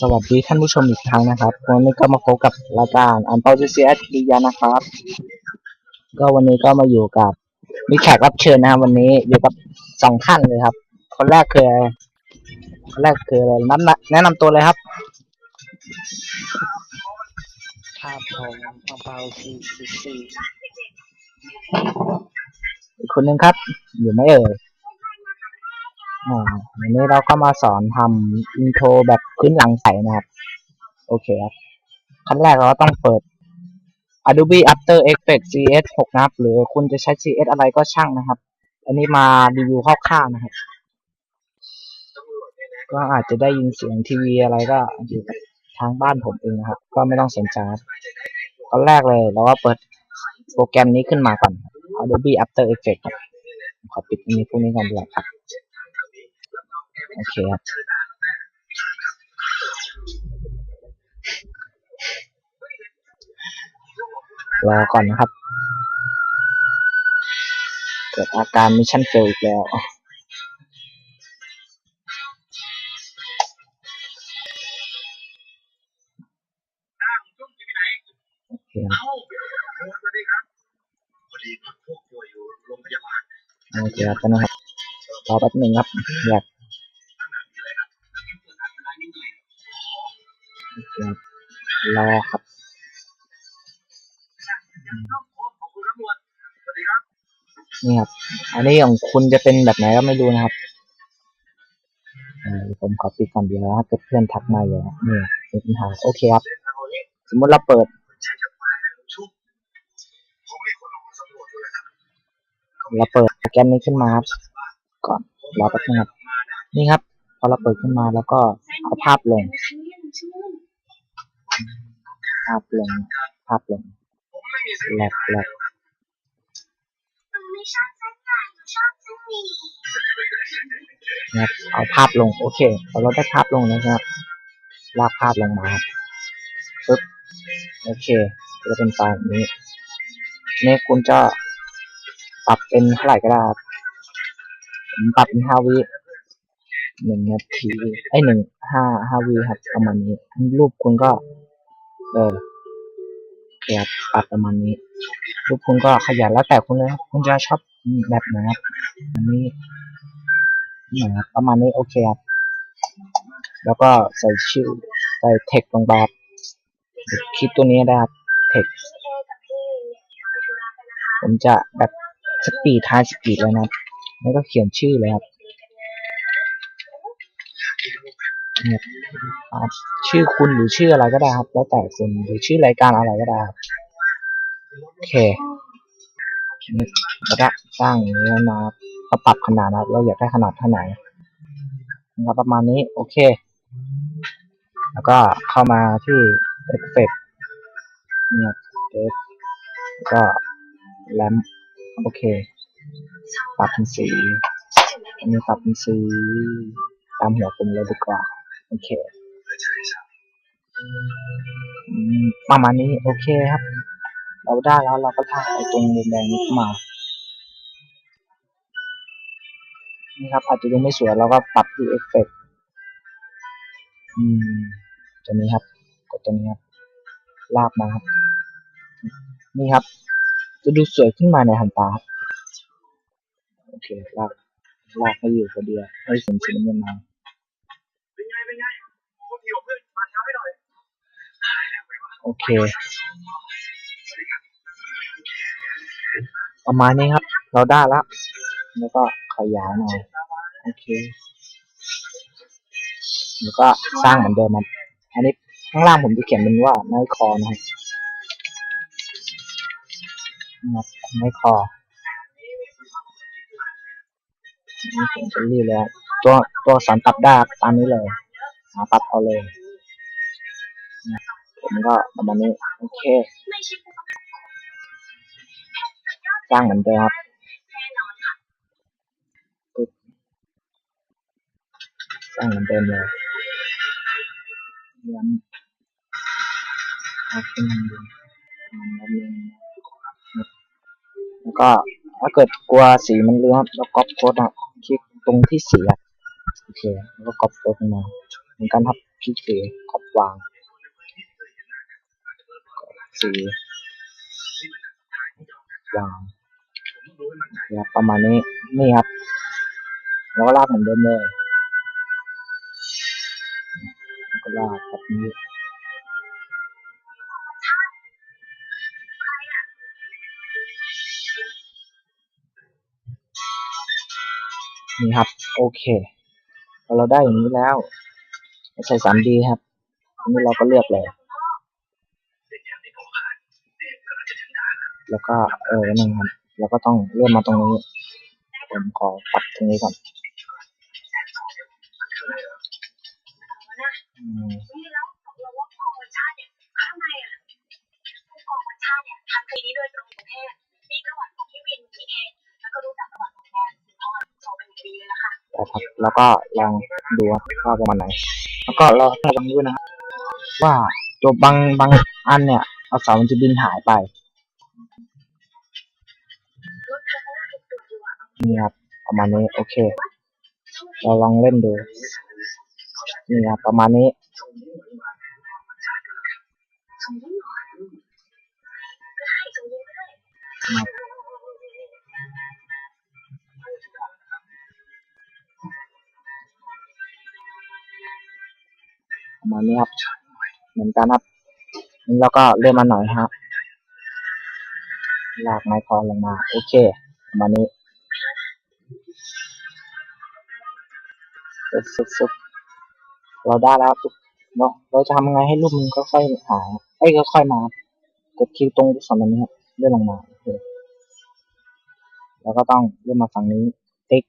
สวัสดีท่านผู้ชมอีกครั้งนะครับ วันนี้ก็มาพบกับรายการอันเปาจูเซียทียานะครับ ก็วันนี้ก็มาอยู่กับมีแขกรับเชิญนะครับวันนี้อยู่กับสองท่านเลยครับ คนแรกคือคนแรกคืออะไรแนะนำแนะนำตัวเลยครับครับผมอังเปาสี่สี่สี่อีกคนหนึงครับ อยู่ไหม่เอ่ยอ่า วันนี้เราก็มาสอนทำอินโทรแบบพื้นหลังใสนะครับ โอเคครับ ขั้นแรกเราต้องเปิด Adobe After Effects CS 6นะครับ หรือคุณจะใช้ CS อะไรก็ช่างนะครับ อันนี้มารีวิวคร่าวๆนะครับ ก็อาจจะได้ยินเสียงทีวีอะไรก็อยู่ทางบ้านผมเองนะครับ ก็ไม่ต้องสนใจครับตอนแรกเลยเราก็เปิดโปรแกรมนี้ขึ้นมาก่อน Adobe After Effects ขอปิดอันนี้พวกนี้ก่อนดีกว่าครับ โอเคครับรอก่อนนะครับ เกิดอาการมิชชั่นเฟลอีกแล้วโอเคครับสวัสดีครับพอดีพักพวกป่วยอยู่โรงพยาบาลโอเคครับนะครับรอแป๊บหนึ่งครับ อยาก คครับรอครับขอบคุณครับหมวดสวัสดีครับนี่ครับ อันนี้ของคุณจะเป็นแบบไหนก็ไม่รู้นะครับเออผมขอปิดก่อนเดียวนะเกิดเพื่อนทักมาอยู่นะนี่มีปัญหาโอเคครับ สมมติเราเปิดแจ้งจะมาชุบผมให้คนออกมาสำรวจด้วยนะครับเราเปิดโปรแกรมนี้ขึ้นมาครับ ก่อนรอแป๊บนึงครับ นี่ครับ พอเราเปิดขึ้นมาแล้วก็เอาภาพลง ภาพลง ภาพลงผมไม่มีสิ่งแลกแลกไม่ชอบสักอย่างชอบสักหนีนะครับเอาภาพลง โอเคพอเราได้ภาพลงนะครับ ลากภาพลงมาครับปึ๊บ โอเคจะเป็นไฟล์แบบนี้นี่คุณจะปรับเป็นเท่าไหร่ก็ได้ครับผมปรับเป็นห้าวิหนึ่งนาทีไอ้ยหนึ่งห้าห้าวิครับประมาณนี้รูปคุณก็ เออครับปรับประมาณนี้รูปคุณก็ขยันแล้วแต่คุณเลยครับคุณจะชอบแบบไหนครับอันนี้นี่ครับประมาณนี้โอเคครับแล้วก็ใส่ชื่อใส่เทคลงไปครับคลิปตัวนี้ได้ครับเทคผมจะแบบสปีดท้ายสปีดเลยนะแล้วก็เขียนชื่อเลยครับ เนี่ยชื่อคุณหรือชื่ออะไรก็ได้ครับ แล้วแต่คุณหรือชื่อรายการอะไรก็ได้ครับโอเคนี่แล้วก็สร้างอย่างนี้นะครับก็ปรับขนาดนะเราอยากได้ขนาดเท่าไหร่นะครับประมาณนี้โอเค แล้วก็เข้ามาที่เอฟเฟกเนี่ยเอฟก็แลมโอเค ปรับเป็นสีอันนี้ปรับเป็นสีตามหัวผมเลยดีกว่า โอเคประมาณนี้โอเคครับ เราได้แล้วเราก็ลาไอ้ตรงมุมแดงนี้มานี่ครับ อาจจะดูไม่สวยเราก็ปรับที่เอฟเฟกต์อืมตัวนี้ครับ กดตัวนี้ครับ ลากมาครับ นี่ครับ จะดูสวยขึ้นมาในหันตาครับ โอเค ลาก ลากให้อยู่พอดีอะให้สีสีน้ำเงินมา โอเค ประมาณนี้ครับ เราได้แล้ว แล้วก็ขยายหน่อย โอเค แล้วก็สร้างเหมือนเดิมมันอันนี้ข้างล่างผมจะเขียนเป็นว่าไม้คอนะครับไม้คอนี่ผมจะรีดแล้ว ตัวตัวสอนปรับได้ตามนี้เลย หาปรับเอาเลย นะผมก็ประมาณนี้โอเคไม่ใช่ผู้สร้างเหมือนเดิมครับสร้างเหมือนเดิมเลยย้ำเอาขึ้นมาดูมันแล้วก็ถ้าเกิดกลัวสีมันเลือนแล้วก๊อปโค้ดอะคลิกตรงที่สีโอเค แล้วก็ก๊อปตัวขึ้นมาเหมือนกันครับคลิกสีก๊อปวาง สีวางนะครับประมาณนี้นี่ครับ แล้วก็ลากเหมือนเดิมเลยแล้วก็ลากแบบนี้นี่ครับ โอเคพอเราได้อย่างนี้แล้วใส่ 3D ครับอันนี้เราก็เลือกเลย แล้วก็เออนั่นครับแล้วก็ต้องเลื่อนมาตรงนี้ ผมขอปรับตรงนี้ก่อนอืมนี่แล้วตกลงว่าพ่อคนชาติเนี่ยข้างในอะผู้กองคนชาติเนี่ยทำคดีนี้โดยตรงประเทศมีประวัติของพี่วินพี่เอแล้วก็รู้จักประวัติของแอนพ่อโซเป็นอย่างดีเลยล่ะค่ะนะครับแล้วก็ลองดูว่าประมาณไหน แล้วก็เราต้องระวังด้วยนะครับว่าตัวบางบางอันเนี่ยเอาเสามันจะบินหายไป นี่ครับประมาณนี้โอเค เราลองเล่นดูนี่ครับประมาณนี้ประมาณนี้ครับเหมือนกันครับนี่เราก็เลื่อนมาหน่อยฮะลากไม้คอลงมา โอเคประมาณนี้ ซุบซุบเราได้แล้วครับเนาะเราจะทำยังไงให้รูปมันค่อยๆหายไอ้ยค่อยๆมา กดคลิกตรงลูกศรตรงนี้ครับเลื่อนลงมาแล้วก็ต้องเลื่อนมาฝั่งนี้ติ๊ก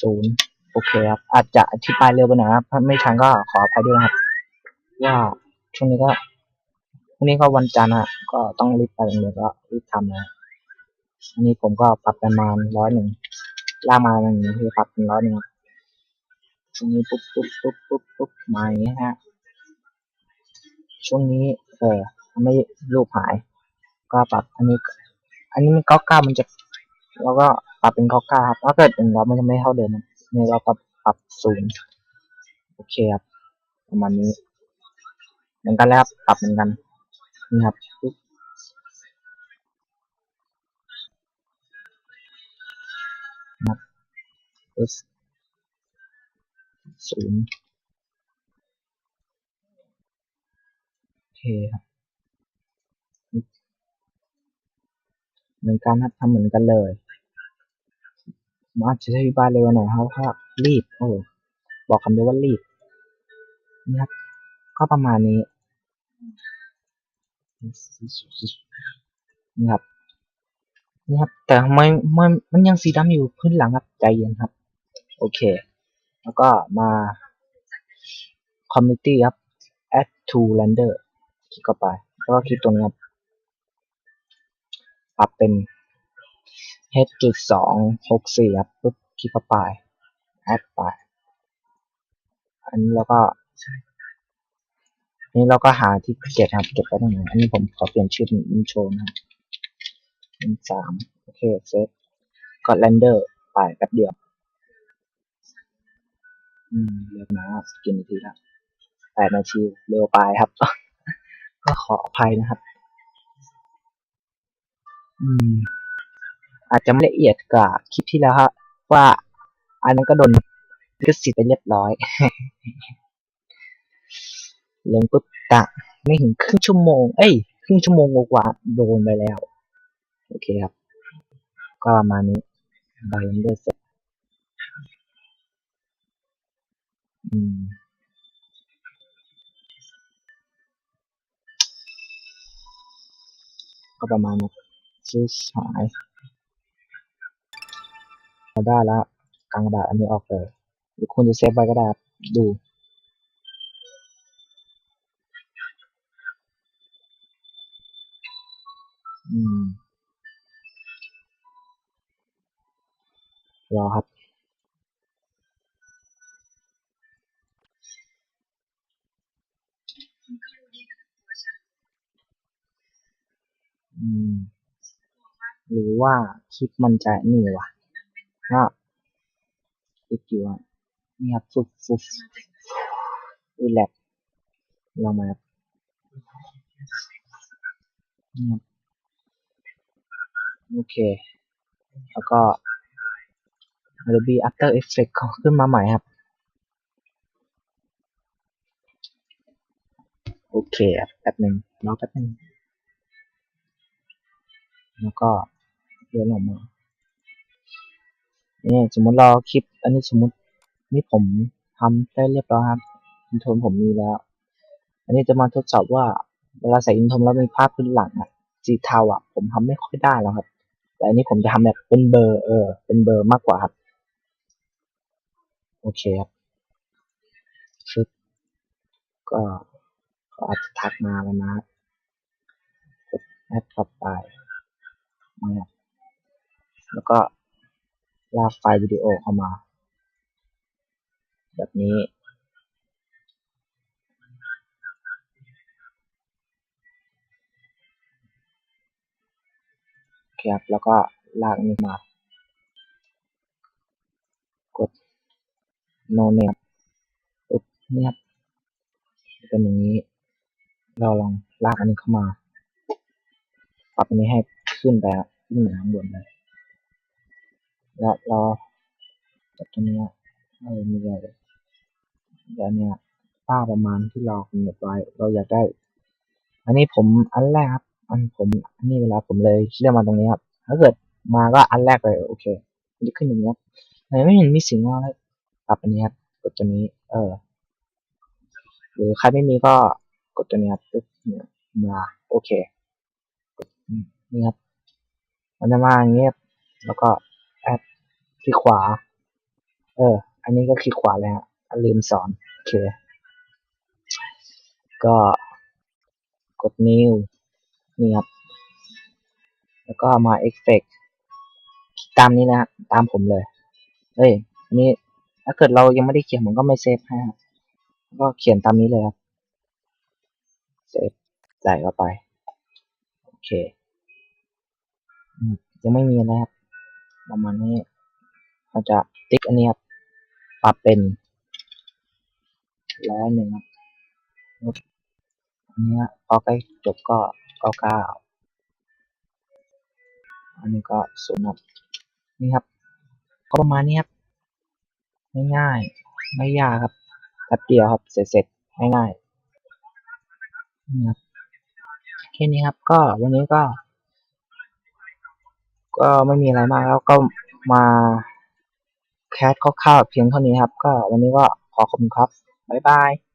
ศูนย์โอเคครับอาจจะอธิบายเร็วไปหน่อยครับถ้าไม่ทันก็ขออภัยด้วยนะครับว่าช่วงนี้ก็พรุ่งนี้ก็วันจันทร์อะก็ต้องรีบไปโรงเรียก็รีบทำนะอันนี้ผมก็ปรับประมาณร้อยหนึ่งล่ามาหนึ่งคือปรับเป็นร้อยหนึ่ง ช่วงนี้ปุ๊บปุ๊บปุ๊บปุ๊บปุ๊บมาอย่างนี้ฮะ ช่วงนี้ เออไม่รูปหาย ก็ปรับอันนี้ อันนี้มันเก้าเก้ามันจะเราก็ปรับเป็นเก้าเก้าครับถ้าเกิดหนึ่งเรามันจะไม่เท่าเดิมนนี่เราก็ปรับศูนย์โอเคครับประมาณนี้ เหมือนกันแล้วครับปรับเหมือนกันนี่ครับปุ๊บครับ ศูนย์โอเคครับเหมือนกันครับทำเหมือนกันเลยผมอาจจะอธิบาเร็วหน่อยครับเพราะรีบ โอ้ บอกคำเดียวว่ารีบนี่ครับ ก็ประมาณนี้ นี่ครับ นี่ครับ แต่ทำไมมันมันยังสีดำอยู่พื้นหลังครับ ใจเย็นครับ โอเค แล้วก็มา community ครับ add to render คลิกเข้าไป แล้วก็คลิกตรงนี้ครับปรับเป็น h จุดสองหกสี่ครับปุ๊บคลิกเข้าไป add ไป อันนี้เราก็อันนี้เราก็หาที่เก็บครับ เก็บไว้ตรงไหนอันนี้ผมขอเปลี่ยนชื่อเป็นอินโทรนะครับเป็นสามโอเคเซฟก็เรนเดอร์ไปแป๊บเดียว เร็วนะครับกี่นทีแล้วแปดนาทีเร็วไปครับ ก็ขออภัยนะครับ อืม อาจจะไม่ละเอียดกว่าคลิปที่แล้วครับว่าอันนั้นก็โดนลิขสิทธิ์ไปเรียบร้อย ลงปุ๊บตะไม่ถึงครึ่งชั่วโมง เอ้ยครึ่งชั่วโมงกว่าโดนไปแล้ว โอเคครับ ก็ประมาณนี้บายเดอร์เสร็จ อืม ก็ประมาณนี้ซื้อหายเราได้แล้วกลางกระดาษอันนี้ออกเลยหรือคุณจะเซฟไว้ก็ได้ดูอืมรอครับ หรือว่าคลิปมันจะนี่วะก็ติดอยู่อะนี่ครับฟุบฟุบอุ้ยแลกลองมาครับนี่ครับโอเค แล้วก็ Adobe After Effects เขาขึ้นมาใหม่ครับ โอเคครับแป๊บหนึ่งรอแป๊บหนึ่งแล้วก็ เลื่อนออกมาเนี่ยสมมติเราคลิป อันนี้สมมตินี่ผมทำได้เรียบร้อยครับอินโทนผมมีแล้ว อันนี้จะมาทดสอบว่า เวลาใส่อินโทนแล้วมีภาพพื้นหลังอะสีเทาอะผมทำไม่ค่อยได้แล้วครับ แต่อันนี้ผมจะทำแบบเป็นเบอร์เออ เป็นเบอร์มากกว่าครับ โอเคครับชึบก็ก็อาจจะทักมาแล้วนะครับกดแอดเข้าไปมาครับ แล้วก็ลากไฟล์วิดีโอเข้ามา แบบนี้ ครับแล้วก็ลากนี่มา กด no name ปุ๊บเนี่ยบเป็นอย่างนี้ เราลองลากอันนี้เข้ามา ปรับอันนี้ให้ขึ้นไปขึ้นเหนือข้างบนเลย แล้วเราจับตรงนี้ให้มีอะไรเลยเดี๋ยวเนี่ยป้าประมาณที่เรากำหนดไว้เราอยากได้ อันนี้ผมอันแรกครับอันผมอันนี้เวลาผมเลยเลือกมาตรงนี้ครับถ้าเกิดมาก็อันแรกเลยโอเคมันจะขึ้นอย่างนี้ครับไหนไม่เห็นมีสิ่งอะไรปรับอันนี้ครับกดตัวนี้ เออ หรือใครไม่มีก็กดตัวนี้ครับปึ๊บเนี่ยมาโอเคนี่ครับมันจะมาอย่างเงี้ยบแล้วก็ คลิกขวา เออ อันนี้ก็คลิกขวาแล้วอะลืมสอน โอเค ก็กด new นี่ครับ แล้วก็มา effect ตามนี้นะตามผมเลย เฮ้ยอันนี้ถ้าเกิดเรายังไม่ได้เขียนผมก็ไม่เซฟให้ครับก็เขียนตามนี้เลยครับ เซฟใส่เข้าไป โอเค ยังไม่มีอะครับประมาณนี้ เราจะติ๊กอันนี้ครับปรับเป็นร้อยหนึ่งครับลบอันนี้พอใกล้จบก็เก้าเก้าอันนี้ก็ศูนย์ครับนี่ครับ ก็ประมาณนี้ครับง่ายๆไม่ยากครับแป๊บเดียวครับเสร็จเสร็จง่ายๆนี่ครับแค่นี้ครับ ก็วันนี้ก็ ก็ไม่มีอะไรมากแล้วก็มา แคสคร่าวๆเพียงเท่านี้ครับ ก็วันนี้ก็ขอขอบคุณครับ บ๊ายบาย